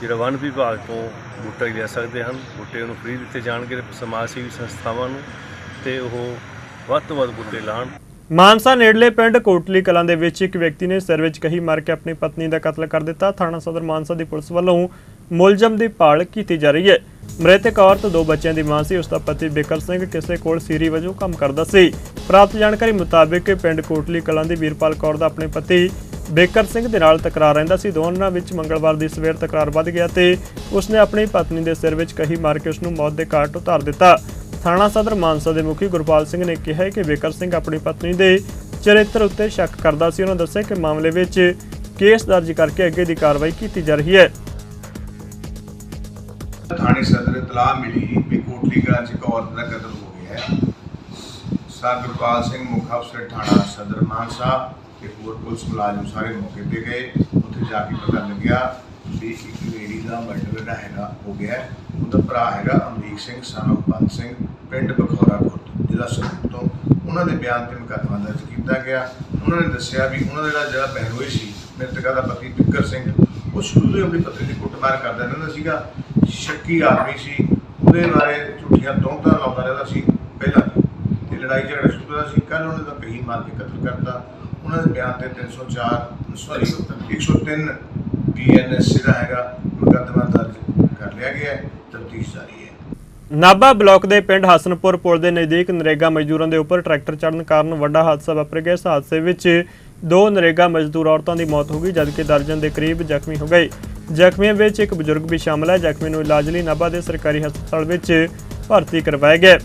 ਜਿਹੜਾ ਵਨ ਵਿਭਾਗ ਤੋਂ ਬੂਟਾ ਹੀ ਲੈ ਸਕਦੇ ਹਨ, ਬੂਟੇ ਉਹਨੂੰ ਫ੍ਰੀ ਦਿੱਤੇ ਜਾਣਗੇ ਸਮਾਜ ਸੇਵੀ ਸੰਸਥਾਵਾਂ ਨੂੰ ਤੇ ਉਹ ਵੱਧ ਤੋਂ ਵੱਧ ਬੂਟੇ ਲਾਉਣ। ਮਾਨਸਾ ਨੇੜਲੇ ਪਿੰਡ ਕੋਟਲੀ ਕਲਾਂ ਦੇ ਵਿੱਚ ਇੱਕ ਵਿਅਕਤੀ ਨੇ ਸਿਰ ਵਿੱਚ ਕਹੀ ਮਾਰ ਕੇ ਆਪਣੀ ਪਤਨੀ ਦਾ ਕਤਲ ਕਰ ਦਿੱਤਾ। ਥਾਣਾ ਸਦਰ ਮਾਨਸਾ ਦੀ ਪੁਲਿਸ ਵੱਲੋਂ ਮੁਲਜ਼ਮ ਦੀ ਭਾਲ ਕੀਤੀ ਜਾ ਰਹੀ ਹੈ। ਮ੍ਰਿਤਕ ਔਰਤ, ਦੋ ਬੱਚਿਆਂ ਦੀ ਮਾਂ ਸੀ। ਉਸ ਦਾ ਪਤੀ ਬਿਕਰ ਸਿੰਘ ਕਿਸੇ ਕੋਲ ਸੀਰੀ ਵਜੋਂ ਕੰਮ ਕਰਦਾ ਸੀ। ਪ੍ਰਾਪਤ ਜਾਣਕਾਰੀ ਮੁਤਾਬਕ ਪਿੰਡ ਕੋਟਲੀ ਕਲਾਂ ਦੀ ਵੀਰਪਾਲ ਕੌਰ ਦਾ ਆਪਣੇ ਪਤੀ ਬੇਕਰ ਸਿੰਘ ਦੇ ਨਾਲ ਤਕਰਾਰ ਰਹਿੰਦਾ ਸੀ। ਦੋਨਾਂ ਵਿੱਚ ਮੰਗਲਵਾਰ ਦੀ ਸਵੇਰ ਤਕਰਾਰ ਵੱਧ ਗਿਆ ਤੇ ਉਸਨੇ ਆਪਣੀ ਪਤਨੀ ਦੇ ਸਿਰ ਵਿੱਚ ਕਹੀ ਮਾਰ ਕੇ ਉਸ ਨੂੰ ਮੌਤ ਦੇ ਘਾਟ ਉਤਾਰ ਦਿੱਤਾ। ਥਾਣਾ ਸਦਰ ਮਾਨਸਾ ਦੇ ਮੁਖੀ ਗੁਰਪਾਲ ਸਿੰਘ ਨੇ ਕਿਹਾ ਹੈ ਕਿ ਬੇਕਰ ਸਿੰਘ ਆਪਣੀ ਪਤਨੀ ਦੇ ਚਰਿੱਤਰ ਉੱਤੇ ਸ਼ੱਕ ਕਰਦਾ ਸੀ। ਉਹਨਾਂ ਦੱਸਿਆ ਕਿ ਮਾਮਲੇ ਵਿੱਚ ਕੇਸ ਦਰਜ ਕਰਕੇ ਅੱਗੇ ਦੀ ਕਾਰਵਾਈ ਕੀਤੀ ਜਾ ਰਹੀ ਹੈ। ਥਾਣੇ ਸਦਰ ਇਤਲਾਹ ਮਿਲੀ ਵੀ ਕੋਟਲੀ ਕਲਾਂ 'ਚ ਇੱਕ ਔਰਤ ਦਾ ਕਤਲ ਹੋ ਗਿਆ ਹੈ। ਸਰ ਗੁਰਪਾਲ ਸਿੰਘ ਮੁੱਖ ਅਫਸਰ ਥਾਣਾ ਸਦਰ ਮਾਨਸਾ ਤੇ ਹੋਰ ਪੁਲਿਸ ਮੁਲਾਜ਼ਮ ਸਾਰੇ ਮੌਕੇ ਤੇ ਗਏ। ਉੱਥੇ ਜਾ ਕੇ ਪਤਾ ਲੱਗਿਆ ਵੀ ਇੱਕ ਲੇਡੀ ਦਾ ਮਰਡਰ ਜਿਹੜਾ ਹੈਗਾ, ਹੋ ਗਿਆ ਉਹਦਾ ਭਰਾ ਹੈਗਾ ਅਮਰੀਕ ਸਿੰਘ ਸਾਨੂੰ of ਸਿੰਘ, ਪਿੰਡ ਬਖੌਰਾ ਖੁਰਦ, ਜ਼ਿਲ੍ਹਾ ਸੰਗਰੂਰ ਤੋਂ। ਉਹਨਾਂ ਦੇ ਬਿਆਨ ਤੇ ਮੁਕੱਦਮਾ ਦਰਜ ਕੀਤਾ ਗਿਆ। ਉਹਨਾਂ ਨੇ ਦੱਸਿਆ ਵੀ ਉਹਨਾਂ ਦਾ ਜਿਹੜਾ ਜਿਹੜਾ ਬਹਿਨੋਈ ਸੀ, ਮ੍ਰਿਤਕਾ ਦਾ ਪਤੀ ਬਿੱਕਰ ਸਿੰਘ, ਉਹ ਸ਼ੁਰੂ ਤੋਂ ਹੀ ਆਪਣੀ ਪਤਨੀ ਦੀ ਕੁੱਟਮਾਰ ਕਰਦਾ ਰਹਿੰਦਾ ਸੀਗਾ। ਸ਼ੱਕੀ ਆਦਮੀ ਸੀ। ਉਹਦੇ ਬਾਰੇ ਝੂਠੀਆਂ ਤੋਹਮਤਾਂ ਲਾਉਂਦਾ ਰਹਿੰਦਾ ਸੀ। ਪਹਿਲਾਂ ਵੀ। ਤੇ ਲੜਾਈ ਝਗੜਾ ਸ਼ੁਰੂ ਹੋਇਆ ਸੀ। ਕੱਲ ਉਹਨੇ ਤਾਂ ਕਹੀ ਮਾਰ ਕੇ ਕਤਲ ਕਰਤਾ। ਉਹਨਾਂ ਦੇ ਬਿਆਨ ਤੇ 304 ਸੌਰੀ 103 ਬੀਐਨਐਸ ਜਿਹੜਾ ਹੈਗਾ, ਮੁਕੱਦਮਾ ਦਰਜ ਕਰ ਲਿਆ ਗਿਆ ਹੈ, ਤਫਤੀਸ਼ ਜਾਰੀ ਹੈ। ਨਾਭਾ ਬਲਾਕ ਦੇ ਪਿੰਡ ਹਸਨਪੁਰ ਪੁਲ ਦੇ ਨਜ਼ਦੀਕ ਨਰੇਗਾ ਮਜ਼ਦੂਰਾਂ ਦੇ ਉੱਪਰ ਟਰੈਕਟਰ ਚੜ੍ਹਨ ਕਾਰਨ ਵੱਡਾ ਹਾਦਸਾ ਵਾਪਰ ਗਿਆ। ਇਸ ਹਾਦਸੇ ਵਿੱਚ ਦੋ ਨਰੇਗਾ ਮਜ਼ਦੂਰ ਔਰਤਾਂ ਦੀ ਮੌਤ ਹੋ ਗਈ, ਜਦਕਿ ਦਰਜਨ ਦੇ ਕਰੀਬ ਜ਼ਖਮੀ ਹੋ ਗਏ। ਜ਼ਖਮੀਆਂ ਵਿੱਚ ਇੱਕ ਬਜ਼ੁਰਗ ਵੀ ਸ਼ਾਮਲ ਹੈ। ਜ਼ਖਮੀ ਨੂੰ ਇਲਾਜ ਲਈ ਨਾਭਾ ਦੇ ਸਰਕਾਰੀ ਹਸਪਤਾਲ ਵਿੱਚ ਭਰਤੀ ਕਰਵਾਇਆ ਗਿਆ।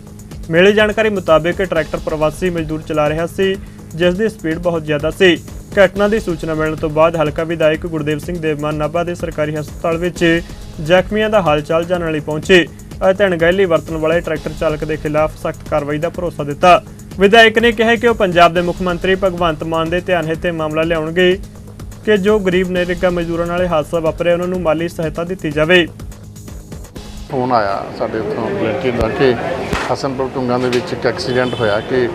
ਮਿਲੀ ਜਾਣਕਾਰੀ ਮੁਤਾਬਕ ਟਰੈਕਟਰ ਪ੍ਰਵਾਸੀ ਮਜ਼ਦੂਰ ਚਲਾ ਰਿਹਾ ਸੀ, ਜਿਸ ਦੀ ਸਪੀਡ ਬਹੁਤ ਜ਼ਿਆਦਾ ਸੀ। ਘਟਨਾ ਦੀ ਸੂਚਨਾ ਮਿਲਣ ਤੋਂ ਬਾਅਦ ਹਲਕਾ ਵਿਧਾਇਕ ਗੁਰਦੇਵ ਸਿੰਘ ਦੇਵਮਾਨ ਨਾਭਾ ਦੇ ਸਰਕਾਰੀ ਹਸਪਤਾਲ ਵਿੱਚ ਜ਼ਖਮੀਆਂ ਦਾ ਹਾਲਚਾਲ ਜਾਣਨ ਲਈ ਪਹੁੰਚੇ ਅਤੇ ਅਣਗਹਿਲੀ ਵਰਤਣ ਵਾਲੇ ਟਰੈਕਟਰ ਚਾਲਕ ਦੇ ਖਿਲਾਫ ਸਖਤ ਕਾਰਵਾਈ ਦਾ ਭਰੋਸਾ ਦਿੱਤਾ। ਵਿਧਾਇਕ ਨੇ ਕਿਹਾ ਕਿ ਉਹ ਪੰਜਾਬ ਦੇ ਮੁੱਖ ਮੰਤਰੀ ਭਗਵੰਤ ਮਾਨ ਦੇ ਧਿਆਨ ਹਿੱਤੇ ਮਾਮਲਾ ਲਿਆਉਣਗੇ ਕਿ ਜੋ ਗਰੀਬ ਨਰੇਗਾ ਮਜ਼ਦੂਰਾਂ ਨਾਲ ਹਾਦਸਾ ਵਾਪਰਿਆ, ਉਹਨਾਂ ਨੂੰ ਮਾਲੀ ਸਹਾਇਤਾ ਦਿੱਤੀ ਜਾਵੇ। ਫੋਨ ਆਇਆ ਸਾਡੇ ਉੱਥੋਂ ਵਲੰਟੀਅਰ ਦਾ ਕਿ ਹਸਨਪੁਰ ਟੁੰਗਾਂ ਦੇ ਵਿੱਚ ਇੱਕ ਐਕਸੀਡੈਂਟ ਹੋਇਆ ਕਿ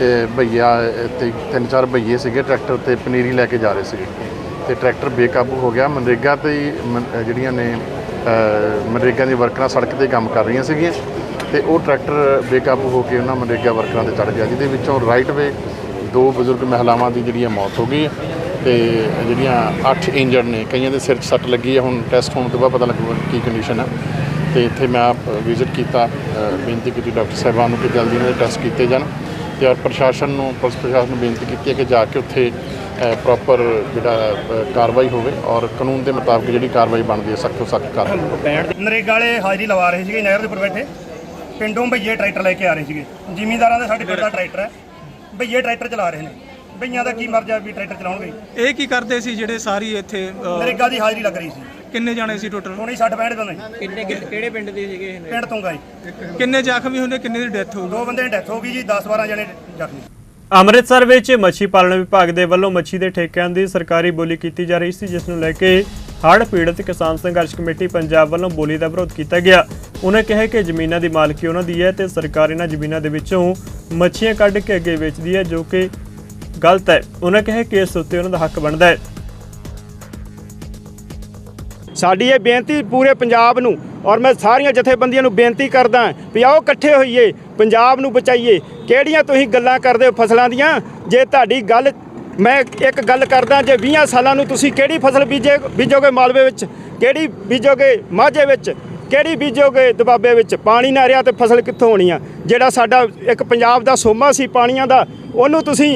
ਇਹ ਭਈਆ, ਤੇ ਤਿੰਨ ਚਾਰ ਭਈਏ ਸੀਗੇ ਟਰੈਕਟਰ ਤੇ ਪਨੀਰੀ ਲੈ ਕੇ ਜਾ ਰਹੇ ਸੀਗੇ। ਤੇ ਟਰੈਕਟਰ ਬੇਕਾਬੂ ਹੋ ਗਿਆ। ਮਨਰੇਗਾ ਤੇ ਹੀ ਮਨ- ਜਿਹੜੀਆਂ ਨੇ ਮਨਰੇਗਾ ਦੀਆਂ ਵਰਕਰਾਂ ਸੜਕ ਤੇ ਕੰਮ ਕਰ ਰਹੀਆਂ ਸੀਗੀਆਂ। ਤੇ ਉਹ ਟਰੈਕਟਰ ਬੇਕਾਬੂ ਹੋ ਕੇ ਉਹਨਾਂ ਮਨਰੇਗਾ ਵਰਕਰਾਂ ਤੇ ਚੜ ਗਿਆ। ਜਿਹਦੇ ਵਿੱਚੋਂ ਰਾਈਟ ਵੇ ਦੋ ਬਜ਼ੁਰਗ ਮਹਿਲਾਵਾਂ ਦੀ ਜਿਹੜੀ ਹੈ ਮੌਤ ਹੋ ਗਈ। ਹੈ ਤੇ ਜਿਹੜੀਆਂ 8 ਇੰਜਰਡ ਨੇ, ਕਈਆਂ ਦੇ ਸਿਰ 'ਚ ਸੱਟ ਲੱਗੀ ਹੈ ਹੁਣ ਟੈਸਟ ਹੋਣ ਤੋਂ ਬਾਅਦ ਪਤਾ ਲੱਗੂਗਾ ਕੀ ਕੰਡੀਸ਼ਨ ਹੈ ਤੇ ਇੱਥੇ ਮੈਂ ਆਪ ਵਿਜ਼ਿਟ ਕੀਤਾ ਬੇਨਤੀ ਕੀਤੀ ਡਾਕਟਰ ਸਾਹਿਬਾਨ ਨੂੰ ਕਿ ਜਲਦੀ ਇਹਨਾਂ ਦੇ ਟੈਸਟ ਕੀਤੇ ਜਾਣ ਤੇ ਔਰ ਪ੍ਰਸ਼ਾਸਨ ਨੂੰ ਪੁਲਿਸ ਪ੍ਰਸ਼ਾਸਨ ਨੂੰ ਬੇਨਤੀ ਕੀਤੀ ਹੈ ਕਿ ਜਾ ਕੇ ਉੱਥੇ ਪ੍ਰੋਪਰ ਜਿਹੜਾ ਕਾਰਵਾਈ ਹੋਵੇ ਔਰ ਕਾਨੂੰਨ ਦੇ ਮੁਤਾਬਕ ਜਿਹੜੀ ਕਾਰਵਾਈ ਬਣਦੀ ਹੈ ਸਖਤ ਤੋਂ ਸਖਤ ਕਾਰਵਾਈ ਨਰੇਗਾ ਵਾਲੇ ਹਾਜ਼ਰੀ ਲਵਾ ਰਹੇ ਸੀਗੇ ਨਹਿਰ ਦੇ ਉੱਪਰ ਬੈਠੇ। ਪਿੰਡੋਂ ਭਈਏ ਟਰੈਕਟਰ ਲੈ ਕੇ ਆ ਰਹੇ ਸੀਗੇ। ਜ਼ਿਮੀਂਦਾਰਾਂ ਦਾ ਸਾਡੇ ਪਿੰਡ ਦਾ ਟਰੈਕਟਰ ਹੈ। ਭਈਏ ਟਰੈਕਟਰ ਚਲਾ ਰਹੇ ਨੇ। ਭਈਆਂ ਦਾ ਕੀ ਮਰਜ਼ਾ ਵੀ ਟਰੈਕਟਰ ਚਲਾਉਣਗੇ। ਇਹ ਕੀ ਕਰਦੇ ਸੀ ਜਿਹੜੇ ਸਾਰੀ ਇੱਥੇ ਨਰੇਗਾ ਦੀ ਹਾਜ਼ਰੀ ਲੱਗ ਰਹੀ ਸੀ। ਕਿੰਨੇ ਜਾਣੇ ਸੀ ਟੋਟਲ ਹੁਣੀ 60 65 ਬੰਦੇ। ਕਿੰਨੇ ਕਿਹੜੇ ਪਿੰਡ ਦੇ ਸੀਗੇ ਪਿੰਡ ਤੋਂ ਗਏ ਕਿੰਨੇ ਜ਼ਖਮੀ ਹੁੰਦੇ ਕਿੰਨੇ ਦੀ ਡੈਥ ਹੋ ਦੋ ਬੰਦੇ ਦੀ ਡੈਥ ਹੋ ਗਈ ਜੀ 10 12 ਜਣੇ ਜ਼ਖਮੀ। ਅੰਮ੍ਰਿਤਸਰ ਵਿੱਚ ਮੱਛੀ ਪਾਲਣ ਵਿਭਾਗ ਦੇ ਵੱਲੋਂ ਮੱਛੀ ਦੇ ਠੇਕਿਆਂ ਦੀ ਸਰਕਾਰੀ ਬੋਲੀ ਕੀਤੀ ਜਾ ਰਹੀ ਸੀ ਜਿਸ ਨੂੰ ਲੈ ਕੇ ਹੜ੍ਹ ਪੀੜਤ ਕਿਸਾਨ ਸੰਘਰਸ਼ ਕਮੇਟੀ ਪੰਜਾਬ ਵੱਲੋਂ ਬੋਲੀ ਦਾ ਵਿਰੋਧ ਕੀਤਾ ਗਿਆ। ਉਹਨੇ ਕਿਹਾ ਕਿ ਜ਼ਮੀਨਾਂ ਦੀ ਮਾਲਕੀ ਉਹਨਾਂ ਦੀ ਹੈ ਤੇ ਸਰਕਾਰ ਇਹਨਾਂ ਜ਼ਮੀਨਾਂ ਦੇ ਵਿੱਚੋਂ ਮੱਛੀਆਂ ਕੱਢ ਕੇ ਅੱਗੇ ਵੇਚਦੀ ਹੈ ਜੋ ਕਿ ਗਲਤ ਹੈ। ਉਹਨੇ ਕਿਹਾ ਕਿ ਇਸ ਉੱਤੇ ਉਹਨਾਂ ਦਾ ਹੱਕ ਬਣਦਾ ਹੈ। ਸਾਡੀ ਇਹ ਬੇਨਤੀ ਪੂਰੇ ਪੰਜਾਬ ਨੂੰ ਔਰ ਮੈਂ ਸਾਰੀਆਂ ਜਥੇਬੰਦੀਆਂ ਨੂੰ ਬੇਨਤੀ ਕਰਦਾ ਵੀ ਆਓ ਇਕੱਠੇ ਹੋਈਏ, ਪੰਜਾਬ ਨੂੰ ਬਚਾਈਏ। ਕਿਹੜੀਆਂ ਤੁਸੀਂ ਗੱਲਾਂ ਕਰਦੇ ਹੋ ਫਸਲਾਂ ਦੀਆਂ? ਜੇ ਤੁਹਾਡੀ ਗੱਲ, ਮੈਂ ਇੱਕ ਗੱਲ ਕਰਦਾ, ਜੇ 20 ਸਾਲਾਂ ਨੂੰ ਤੁਸੀਂ ਕਿਹੜੀ ਫਸਲ ਬੀਜੇ, ਬੀਜੋਗੇ ਮਾਲਵੇ ਵਿੱਚ? ਕਿਹੜੀ ਬੀਜੋਗੇ ਮਾਝੇ ਵਿੱਚ? ਕਿਹੜੀ ਬੀਜੋਗੇ ਦੁਬਾਬੇ ਵਿੱਚ? ਪਾਣੀ ਨਾ ਰਿਹਾ ਤੇ ਫਸਲ ਕਿੱਥੋਂ ਹੋਣੀ ਆ? ਜਿਹੜਾ ਸਾਡਾ ਇੱਕ ਪੰਜਾਬ ਦਾ ਸੋਮਾ ਸੀ ਪਾਣੀਆਂ ਦਾ, ਉਹਨੂੰ ਤੁਸੀਂ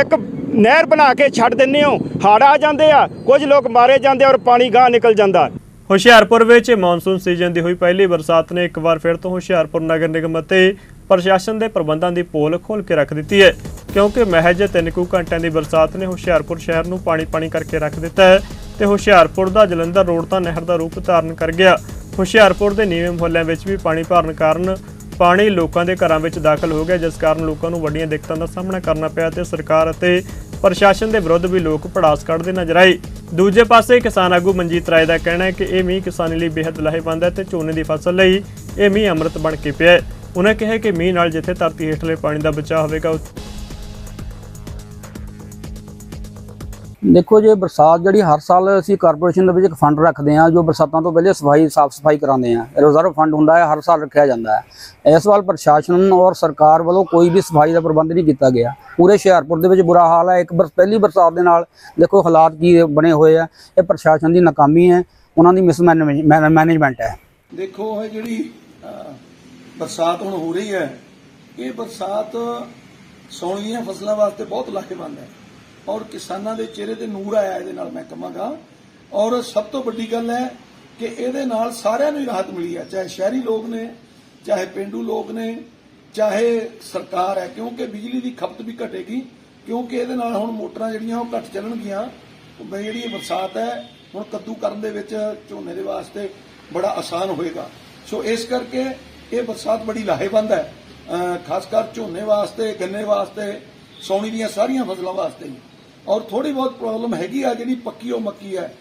ਇੱਕ ਨਹਿਰ ਬਣਾ ਕੇ ਛੱਡ ਦਿੰਦੇ ਹੋ। ਹੜ੍ਹ ਆ ਜਾਂਦੇ ਆ, ਕੁਝ ਲੋਕ ਮਾਰੇ ਜਾਂਦੇ ਔਰ ਪਾਣੀ ਗਾਂ ਨਿਕਲ ਜਾਂਦਾ। ਹੁਸ਼ਿਆਰਪੁਰ ਵਿੱਚ ਮੌਨਸੂਨ ਸੀਜ਼ਨ ਦੀ ਹੋਈ ਪਹਿਲੀ ਬਰਸਾਤ ਨੇ ਇੱਕ ਵਾਰ ਫਿਰ ਤੋਂ ਹੁਸ਼ਿਆਰਪੁਰ ਨਗਰ ਨਿਗਮ ਅਤੇ ਪ੍ਰਸ਼ਾਸਨ ਦੇ ਪ੍ਰਬੰਧਾਂ ਦੀ ਪੋਲ ਖੋਲ ਕੇ ਰੱਖ ਦਿੱਤੀ ਹੈ। ਕਿਉਂਕਿ ਮਹਿਜ ਤਿੰਨ ਕੁ ਘੰਟਿਆਂ ਦੀ ਬਰਸਾਤ ਨੇ ਹੁਸ਼ਿਆਰਪੁਰ ਸ਼ਹਿਰ ਨੂੰ ਪਾਣੀ-ਪਾਣੀ ਕਰਕੇ ਰੱਖ ਦਿੱਤਾ ਹੈ ਤੇ ਹੁਸ਼ਿਆਰਪੁਰ ਦਾ ਜਲੰਧਰ ਰੋਡ ਤਾਂ ਨਹਿਰ ਦਾ ਰੂਪ ਧਾਰਨ ਕਰ ਗਿਆ। ਹੁਸ਼ਿਆਰਪੁਰ ਦੇ ਨੀਵੇਂ ਮੁਹੱਲਿਆਂ ਵਿੱਚ ਵੀ ਪਾਣੀ ਭਰਨ ਕਾਰਨ ਪਾਣੀ ਲੋਕਾਂ ਦੇ ਘਰਾਂ ਵਿੱਚ ਦਾਖਲ ਹੋ ਗਿਆ, ਜਿਸ ਕਾਰਨ ਲੋਕਾਂ ਨੂੰ ਵੱਡੀਆਂ ਦਿੱਕਤਾਂ ਦਾ ਸਾਹਮਣਾ ਕਰਨਾ ਪਿਆ ਤੇ ਸਰਕਾਰ ਅਤੇ ਪ੍ਰਸ਼ਾਸਨ ਦੇ ਵਿਰੁੱਧ ਵੀ ਲੋਕ ਪੜਾਸ ਕੱਢਦੇ ਨਜ਼ਰ ਆਏ। ਦੂਜੇ ਪਾਸੇ ਕਿਸਾਨ ਆਗੂ ਮਨਜੀਤ ਰਾਏ ਦਾ ਕਹਿਣਾ ਹੈ ਕਿ ਇਹ ਮੀਂਹ ਕਿਸਾਨੀ ਲਈ ਬੇहद ਲਾਹੇਵੰਦ ਹੈ ਤੇ ਝੋਨੇ ਦੀ ਫਸਲ ਲਈ ਇਹ ਮੀਂਹ ਅੰਮ੍ਰਿਤ ਬਣ ਕੇ ਪਿਆ ਹੈ। ਉਹਨਾਂ ਕਿਹਾ ਕਿ ਮੀਂਹ ਨਾਲ ਜਿੱਥੇ ਧਰਤੀ ਹੇਠਲੇ ਪਾਣੀ ਦਾ ਬਚਾਅ ਹੋਵੇਗਾ ਦੇਖੋ ਜੇ, ਬਰਸਾਤ ਜਿਹੜੀ ਹਰ ਸਾਲ ਅਸੀਂ ਕਾਰਪੋਰੇਸ਼ਨ ਦੇ ਵਿੱਚ ਇੱਕ ਫੰਡ ਰੱਖਦੇ ਹਾਂ, ਜੋ ਬਰਸਾਤਾਂ ਤੋਂ ਪਹਿਲੇ ਸਫ਼ਾਈ, ਸਾਫ਼ ਸਫ਼ਾਈ ਕਰਾਉਂਦੇ ਹਾਂ। ਰਿਜ਼ਰਵ ਫੰਡ ਹੁੰਦਾ ਹੈ, ਹਰ ਸਾਲ ਰੱਖਿਆ ਜਾਂਦਾ ਹੈ। ਇਸ ਵਾਰ ਪ੍ਰਸ਼ਾਸਨ ਔਰ ਸਰਕਾਰ ਵੱਲੋਂ ਕੋਈ ਵੀ ਸਫ਼ਾਈ ਦਾ ਪ੍ਰਬੰਧ ਨਹੀਂ ਕੀਤਾ ਗਿਆ। ਪੂਰੇ ਹੁਸ਼ਿਆਰਪੁਰ ਦੇ ਵਿੱਚ ਬੁਰਾ ਹਾਲ ਹੈ। ਇੱਕ ਬਰਸ, ਪਹਿਲੀ ਬਰਸਾਤ ਦੇ ਨਾਲ ਦੇਖੋ ਹਾਲਾਤ ਕੀ ਬਣੇ ਹੋਏ ਆ। ਇਹ ਪ੍ਰਸ਼ਾਸਨ ਦੀ ਨਾਕਾਮੀ ਹੈ। ਉਹਨਾਂ ਦੀ ਮਿਸਮੈਨੇਜਮੈਂਟ ਹੈ। ਦੇਖੋ, ਇਹ ਜਿਹੜੀ ਬਰਸਾਤ ਹੁਣ ਹੋ ਰਹੀ ਹੈ, ਇਹ ਬਰਸਾਤ ਸੌਣ ਦੀਆਂ ਫਸਲਾਂ ਵਾਸਤੇ ਬਹੁਤ ਲਾਹੇਵੰਦ ਹੈ। ਔਰ ਕਿਸਾਨਾਂ ਦੇ ਚਿਹਰੇ ਤੇ ਨੂਰ ਆਇਆ ਇਹਦੇ ਨਾਲ ਮੈਂ ਕਹਾਂਗਾ। ਔਰ ਸਭ ਤੋਂ ਵੱਡੀ ਗੱਲ ਹੈ ਕਿ ਇਹਦੇ ਨਾਲ ਸਾਰਿਆਂ ਨੂੰ ਹੀ ਰਾਹਤ ਮਿਲੀ ਹੈ, ਚਾਹੇ ਸ਼ਹਿਰੀ ਲੋਕ ਨੇ, ਚਾਹੇ ਪਿੰਡੂ ਲੋਕ ਨੇ, ਚਾਹੇ ਸਰਕਾਰ ਹੈ, ਕਿਉਂਕਿ ਬਿਜਲੀ ਦੀ ਖਪਤ ਵੀ ਘਟੇਗੀ, ਕਿਉਂਕਿ ਇਹਦੇ ਨਾਲ ਹੁਣ ਮੋਟਰਾਂ ਜਿਹੜੀਆਂ ਉਹ ਘੱਟ ਚੱਲਣਗੀਆਂ। ਜਿਹੜੀ ਬਰਸਾਤ ਹੈ, ਹੁਣ ਕੱਦੂ ਕਰਨ ਦੇ ਵਿੱਚ ਝੋਨੇ ਦੇ ਵਾਸਤੇ ਬੜਾ ਆਸਾਨ ਹੋਏਗਾ। ਸੋ ਇਸ ਕਰਕੇ ਇਹ ਬਰਸਾਤ ਬੜੀ ਲਾਹੇਵੰਦ ਹੈ। ਖਾਸ ਕਰ ਝੋਨੇ ਵਾਸਤੇ, ਗੰਨੇ ਵਾਸਤੇ, ਸੌਣੀ ਦੀਆਂ ਸਾਰੀਆਂ ਫਸਲਾਂ ਵਾਸਤੇ ਔਰ ਥੋੜੀ ਬਹੁਤ ਪ੍ਰੋਬਲਮ ਹੈਗੀ ਆ, ਜਿਹੜੀ ਪੱਕੀ ਉਹ ਮੱਕੀ ਹੈ।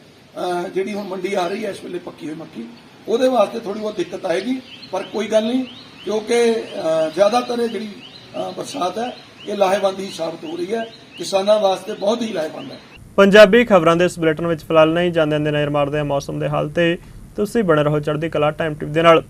ਜਿਹੜੀ ਹੁਣ ਮੰਡੀ ਆ ਰਹੀ ਹੈ, ਇਸ ਵੇਲੇ ਪੱਕੀ ਹੋਈ ਮੱਕੀ। ਉਹਦੇ ਵਾਸਤੇ ਥੋੜੀ ਬਹੁਤ ਦਿੱਕਤ ਆਏਗੀ, ਪਰ ਕੋਈ ਗੱਲ ਨਹੀਂ, ਕਿਉਂਕਿ ਜ਼ਿਆਦਾਤਰ ਇਹ ਜਿਹੜੀ ਬਰਸਾਤ ਹੈ, ਇਹ ਲਾਹੇਵੰਦ ਹੀ ਸਾਬਤ ਹੋ ਰਹੀ ਹੈ। ਕਿਸਾਨਾਂ ਵਾਸਤੇ ਬਹੁਤ ਹੀ ਲਾਹੇਵੰਦ ਹੈ। ਪੰਜਾਬੀ ਖਬਰਾਂ ਦੇ ਇਸ ਬੁਲੇਟਿਨ ਵਿੱਚ ਫਿਲਹਾਲ ਨਹੀਂ ਜਾਂਦੇ ਦੇ ਨਜ਼ਰ ਮਾਰਦੇ ਹਾਂ ਮੌਸਮ ਦੇ ਹਾਲ ਤੇ। ਤੁਸੀਂ ਬਣੇ ਰਹੋ ਚੜ੍ਹਦੀ ਕਲਾ ਟਾਈਮ ਟਿਪ ਦੇ ਨਾਲ।